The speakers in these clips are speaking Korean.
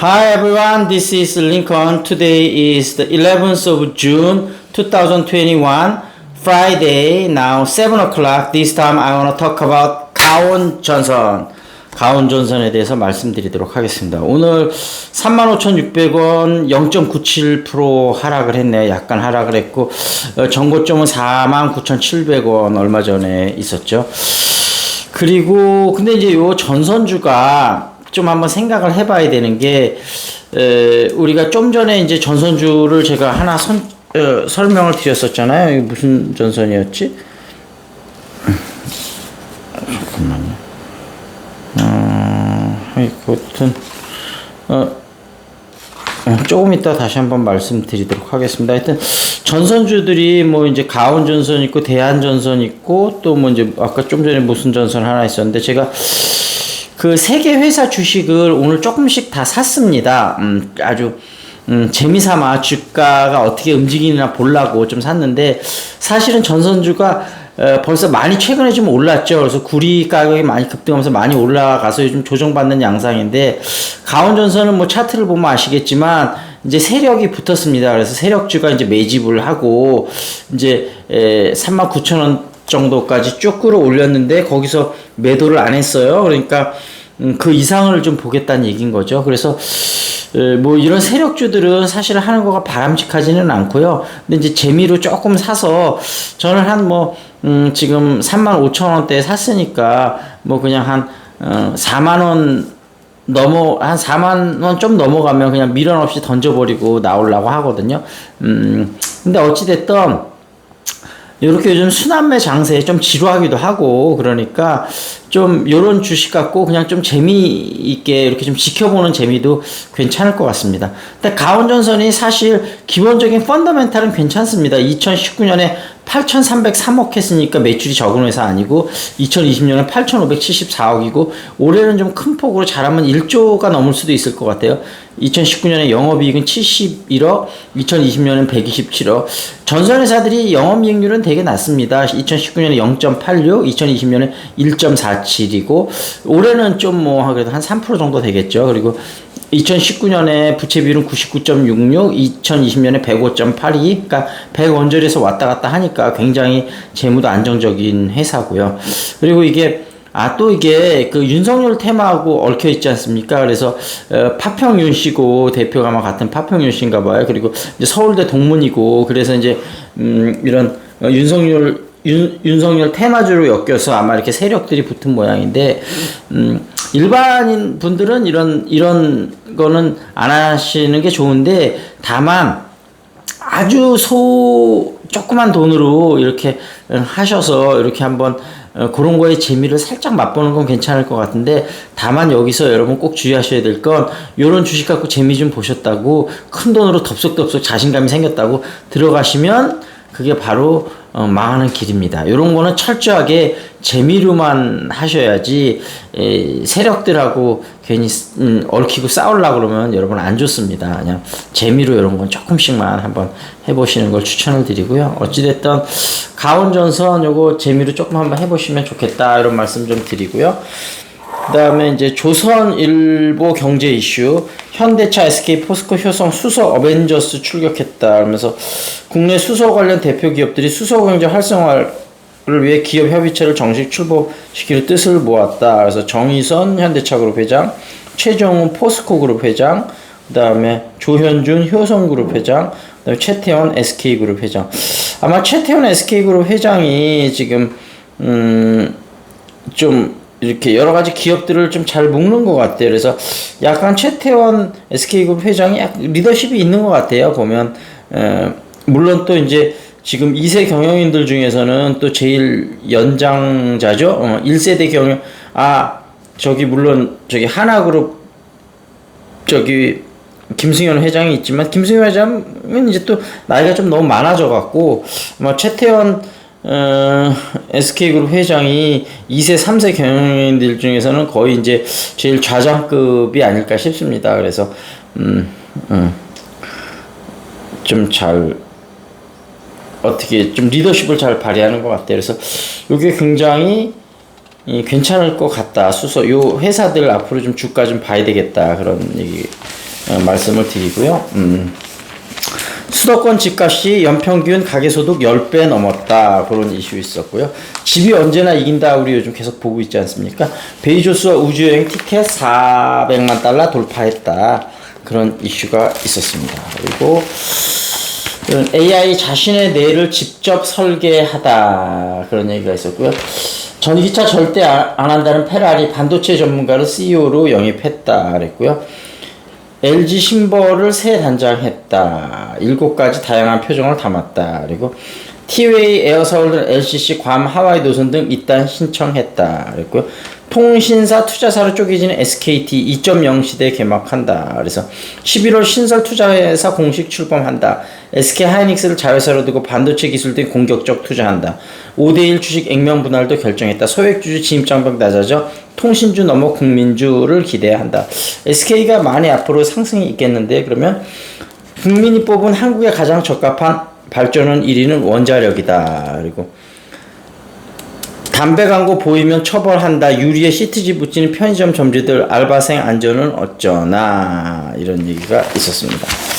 Hi everyone, this is Lincoln. Today is the 11th of June 2021, Friday, now 7 o'clock. This time I want to talk about 가온 전선. 가온 전선에 대해서 말씀드리도록 하겠습니다. 오늘 35,600원 0.97% 하락을 했네요. 약간 하락을 했고, 어, 전고점은 49,700원 얼마 전에 있었죠. 그리고 근데 이제 요 전선주가 좀 한번 생각을 해봐야 되는 게 에, 우리가 좀 전에 이제 전선주를 제가 하나 선, 어, 설명을 드렸었잖아요. 이게 무슨 전선이었지? 잠깐만요. 어, 하여튼 어, 어, 조금 이따 다시 한번 말씀드리도록 하겠습니다. 하여튼 전선주들이 뭐 이제 가온 전선 있고 대한 전선 있고 또 뭐 이제 아까 좀 전에 무슨 전선 하나 있었는데 제가 그 세 개 회사 주식을 오늘 조금씩 다 샀습니다. 음, 아주 음, 재미삼아 주가가 어떻게 움직이나 보려고 좀 샀는데 사실은 전선주가 어, 벌써 많이 최근에 좀 올랐죠. 그래서 구리 가격이 많이 급등하면서 많이 올라가서 요즘 조정받는 양상인데 가온전선은 뭐 차트를 보면 아시겠지만 이제 세력이 붙었습니다. 그래서 세력주가 이제 매집을 하고 이제 에, 39,000원 정도까지 쭉 끌어올렸는데 거기서 매도를 안 했어요. 그러니까 음, 그 이상을 좀 보겠다는 얘기인 거죠. 그래서 에, 뭐 이런 세력주들은 사실 하는 거가 바람직하지는 않고요. 근데 이제 재미로 조금 사서 저는 한뭐 음, 지금 3만 5천 원대 샀으니까 뭐 그냥 한 어, 4만 원 넘어 한 4만 원 좀 넘어가면 그냥 미련 없이 던져버리고 나오려고 하거든요. 음 근데 어찌 됐든 이렇게 요즘 수남매 장세에 좀 지루하기도 하고 그러니까 좀 요런 주식 갖고 그냥 좀 재미있게 이렇게 좀 지켜보는 재미도 괜찮을 것 같습니다. 근데 가온전선이 사실 기본적인 펀더멘탈은 괜찮습니다. 2019년에 8,303억 했으니까 매출이 적은 회사 아니고 2020년에 8,574억이고 올해는 좀 큰 폭으로 잘하면 1조가 넘을 수도 있을 것 같아요. 2019년에 영업이익은 71억, 2020년엔 127억. 전선 회사들이 영업이익률은 되게 낮습니다. 2019년에 0.86, 2020년에 1.47이고 올해는 좀 뭐 그래도 한 3% 정도 되겠죠. 그리고 2019년에 부채 비율은 99.66, 2020년에 105.82, 그러니까 100원절에서 왔다 갔다 하니까 굉장히 재무도 안정적인 회사고요. 그리고 이게 아, 또 이게 그 윤석열 테마하고 얽혀 있지 않습니까? 그래서, 어, 파평윤 씨고 대표가 아마 같은 파평윤 씨인가 봐요. 그리고 이제 서울대 동문이고, 그래서 이제, 음, 이런 어, 윤석열, 윤, 윤석열 테마주로 엮여서 아마 이렇게 세력들이 붙은 모양인데, 음, 일반인 분들은 이런, 이런 거는 안 하시는 게 좋은데, 다만, 아주 소 조그만 돈으로 이렇게 하셔서 이렇게 한번 어, 그런 거에 재미를 살짝 맛보는 건 괜찮을 것 같은데 다만 여기서 여러분 꼭 주의하셔야 될 건 이런 주식 갖고 재미 좀 보셨다고 큰 돈으로 덥석덥석 자신감이 생겼다고 들어가시면 그게 바로 어, 망하는 길입니다. 이런 거는 철저하게 재미로만 하셔야지 에, 세력들하고 괜히 음, 얽히고 싸우려 그러면 여러분 안 좋습니다. 그냥 재미로 이런 건 조금씩만 한번 해보시는 걸 추천을 드리고요. 어찌됐든 가온전선 요거 재미로 조금 한번 해보시면 좋겠다 이런 말씀 좀 드리고요. 그 다음에 이제 조선일보 경제 이슈 현대차, SK, 포스코, 효성, 수소, 어벤져스 출격했다 하면서 국내 수소 관련 대표 기업들이 수소 경제 활성화를 위해 기업 협의체를 정식 출범시키는 뜻을 모았다. 그래서 정의선 현대차그룹 회장, 최정훈 포스코그룹 회장, 그 다음에 조현준 효성그룹 회장, 그다음에 최태원 SK그룹 회장. 아마 최태원 SK그룹 회장이 지금 음좀 이렇게 여러 가지 기업들을 좀 잘 묶는 것 같아요. 그래서 약간 최태원 SK그룹 회장이 리더십이 있는 것 같아요. 보면 에, 물론 또 이제 지금 2세 경영인들 중에서는 또 제일 연장자죠. 어, 1세대 경영 아 저기 물론 저기 하나그룹 저기 김승현 회장이 있지만 김승현 회장은 이제 또 나이가 좀 너무 많아져 갖고 아마 최태원 어, SK그룹 회장이 2세, 3세 경영인들 중에서는 거의 이제 제일 좌장급이 아닐까 싶습니다. 그래서, 음, 음, 좀 잘, 어떻게, 좀 리더십을 잘 발휘하는 것 같아요. 그래서, 이게 굉장히, 이, 괜찮을 것 같다. 수소, 요 회사들 앞으로 좀 주가 좀 봐야 되겠다. 그런 얘기 어, 말씀을 드리고요. 음. 수도권 집값이 연평균 가계소득 10배 넘었다. 그런 이슈 있었고요. 집이 언제나 이긴다. 우리 요즘 계속 보고 있지 않습니까? 베이조스와 우주여행 티켓 400만 달러 돌파했다. 그런 이슈가 있었습니다. 그리고 AI 자신의 뇌를 직접 설계하다. 그런 얘기가 있었고요. 전기차 절대 안안 한다는 페라리 반도체 전문가를 CEO로 영입했다. 그랬고요. LG 심벌을 새 단장했다. 일곱 가지 다양한 표정을 담았다. 그리고 티웨이 에어서울 LCC 괌 하와이 노선 등 입단 신청했다. 그랬고요. 통신사 투자사로 쪼개지는 SKT 2.0 시대 개막한다. 그래서 11월 신설 투자회사 공식 출범한다. SK 하이닉스를 자회사로 두고 반도체 기술 등 공격적 투자한다. 5대1 주식 액면 분할도 결정했다. 소액 주주 진입 장벽 낮아져 통신주 넘어 국민주를 기대한다. SK가 많이 앞으로 상승이 있겠는데 그러면 국민이 뽑은 한국에 가장 적합한 발전은 1위는 원자력이다. 그리고 담배 광고 보이면 처벌한다. 유리에 시트지 붙이는 편의점 점주들 알바생 안전은 어쩌나 이런 얘기가 있었습니다.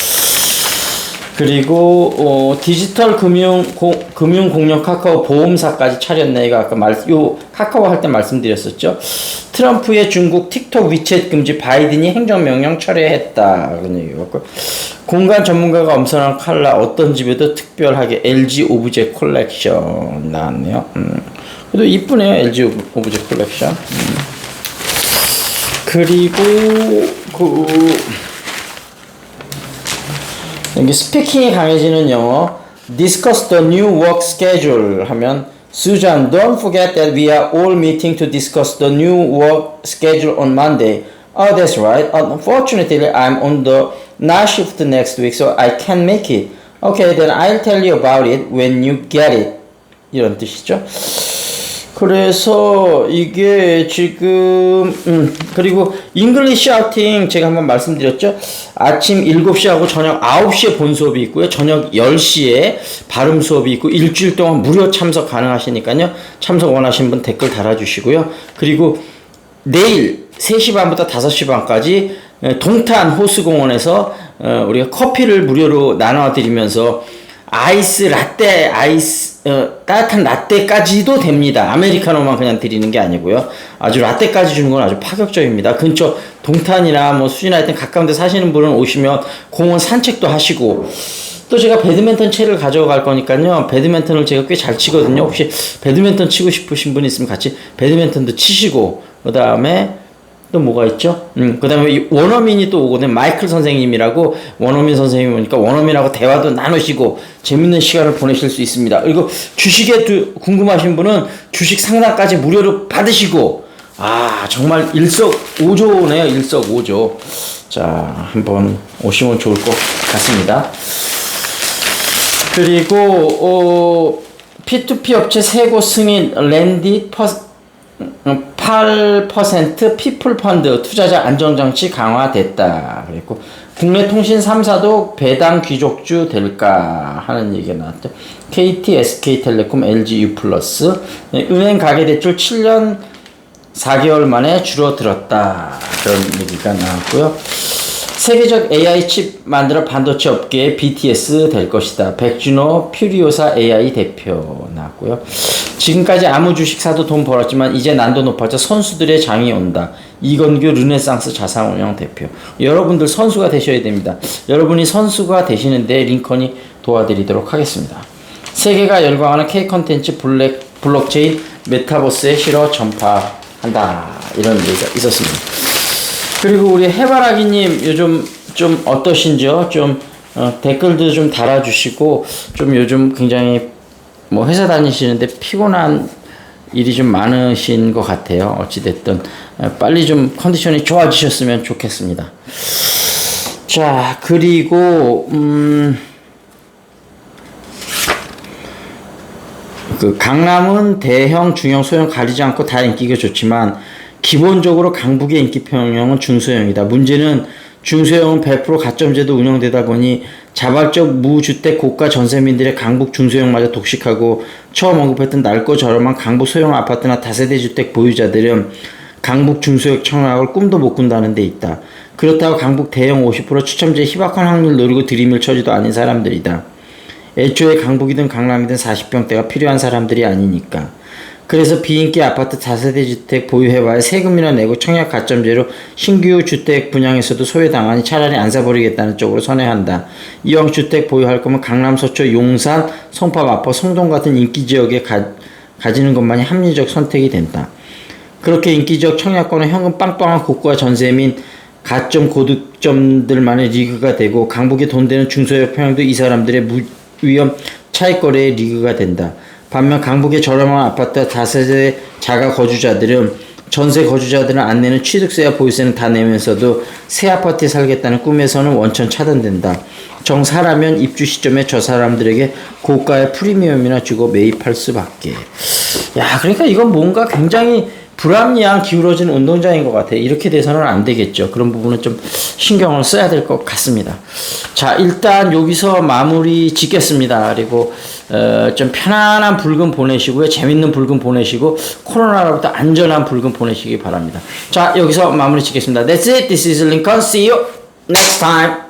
그리고 어, 디지털 금융 고, 금융 공룡 카카오 보험사까지 차렸네. 이거 아까 말, 요 카카오 할 때 말씀드렸었죠. 트럼프의 중국 틱톡 위챗 금지 바이든이 행정 명령 철회했다. 그런 얘기였고 공간 전문가가 엄선한 칼라 어떤 집에도 특별하게 LG 오브제 콜렉션 나왔네요. 음. 그래도 이쁘네요. LG 오브- 오브제 콜렉션. 음. 그리고 그 여기 스피킹이 강해지는 영어 discuss the new work schedule 하면 Susan, don't forget that we are all meeting to discuss the new work schedule on Monday. Oh, that's right. Unfortunately, I'm on the night shift next week, so I can't make it. Okay, then I'll tell you about it when you get it. 이런 뜻이죠. 그래서 이게 지금 음 그리고 잉글리시 아우팅 제가 한번 말씀드렸죠. 아침 7시하고 저녁 9시에 본 수업이 있고요. 저녁 10시에 발음 수업이 있고 일주일 동안 무료 참석 가능하시니까요. 참석 원하시는 분 댓글 달아 주시고요. 그리고 내일 3시 반부터 5시 반까지 에, 동탄 호수공원에서 어, 우리가 커피를 무료로 나눠 드리면서 아이스 라떼 아이스 어, 따뜻한 라떼까지도 됩니다. 아메리카노만 그냥 드리는 게 아니고요. 아주 라떼까지 주는 건 아주 파격적입니다. 근처 동탄이나 뭐 수지나 하여튼 가까운 데 사시는 분은 오시면 공원 산책도 하시고 또 제가 배드민턴 채를 가져갈 거니까요. 배드민턴을 제가 꽤 잘 치거든요. 혹시 배드민턴 치고 싶으신 분 있으면 같이 배드민턴도 치시고 그다음에 또 뭐가 있죠? 음, 그 다음에 이 원어민이 또 오거든. 마이클 선생님이라고 원어민 선생님이 오니까 원어민하고 대화도 나누시고 재밌는 시간을 보내실 수 있습니다. 그리고 주식에 두- 궁금하신 분은 주식 상담까지 무료로 받으시고 아, 정말 일석오조네요. 일석오조. 자, 한번 오시면 좋을 것 같습니다. 그리고 어, P2P 업체 세고 승인 랜디 퍼, 8% 피플 펀드 투자자 안정장치 강화됐다. 그리고 국내 통신 3사도 배당 귀족주 될까 하는 얘기가 나왔죠. KT, SK텔레콤, LG U 은행 가계 대출 7년 4개월 만에 줄어들었다. 그런 얘기가 나왔고요. 세계적 AI 칩 만들어 반도체 업계의 BTS 될 것이다. 백준호 퓨리오사 AI 대표 나왔고요. 지금까지 아무 주식 사도 돈 벌었지만 이제 난도 높아져 선수들의 장이 온다. 이건규 르네상스 자산운용 대표. 여러분들 선수가 되셔야 됩니다. 여러분이 선수가 되시는데 링컨이 도와드리도록 하겠습니다. 세계가 열광하는 K 컨텐츠 블랙 블록체인 메타버스에 실어 전파한다. 이런 얘기가 있었습니다. 그리고 우리 해바라기님 요즘 좀 어떠신지요? 좀 어, 댓글도 좀 달아주시고 좀 요즘 굉장히 뭐 회사 다니시는데 피곤한 일이 좀 많으신 것 같아요. 어찌됐든 어, 빨리 좀 컨디션이 좋아지셨으면 좋겠습니다. 자 그리고 음. 그 강남은 대형, 중형, 소형 가리지 않고 다 인기가 좋지만 기본적으로 강북의 인기 평형은 중소형이다. 문제는 중소형은 100% 가점제도 운영되다 보니 자발적 무주택 고가 전세민들의 강북 중소형마저 독식하고 처음 언급했던 낡고 저렴한 강북 소형 아파트나 다세대 주택 보유자들은 강북 중소형 청약을 꿈도 못 꾼다는 데 있다. 그렇다고 강북 대형 50% 추첨제 희박한 확률 노리고 들이밀 처지도 아닌 사람들이다. 애초에 강북이든 강남이든 40평대가 필요한 사람들이 아니니까. 그래서 비인기 아파트 다세대 주택 보유해봐야 세금이나 내고 청약 가점제로 신규 주택 분양에서도 소외당하니 차라리 안 사버리겠다는 쪽으로 선회한다. 이왕 주택 보유할 거면 강남, 서초, 용산, 송파, 마포, 성동 같은 인기 지역에 가, 가지는 것만이 합리적 선택이 된다. 그렇게 인기적 청약권은 현금 빵빵한 고가 전세 및 가점 고득점들만의 리그가 되고 강북에 돈 되는 중소형 평양도 이 사람들의 무, 위험 차익거래의 리그가 된다. 반면 강북의 저렴한 아파트 다세대 자가 거주자들은 전세 거주자들은 안 내는 취득세와 보유세는 다 내면서도 새 아파트에 살겠다는 꿈에서는 원천 차단된다. 정사라면 입주 시점에 저 사람들에게 고가의 프리미엄이나 주고 매입할 수밖에. 야, 그러니까 이건 뭔가 굉장히 불합리한 기울어진 운동장인 것 같아요. 이렇게 돼서는 안 되겠죠. 그런 부분은 좀 신경을 써야 될 것 같습니다. 자, 일단 여기서 마무리 짓겠습니다. 그리고 어, 좀 편안한 붉은 보내시고요. 재밌는 붉은 보내시고 코로나로부터 안전한 붉은 보내시기 바랍니다. 자, 여기서 마무리 짓겠습니다. That's it. This is Lincoln. See you next time.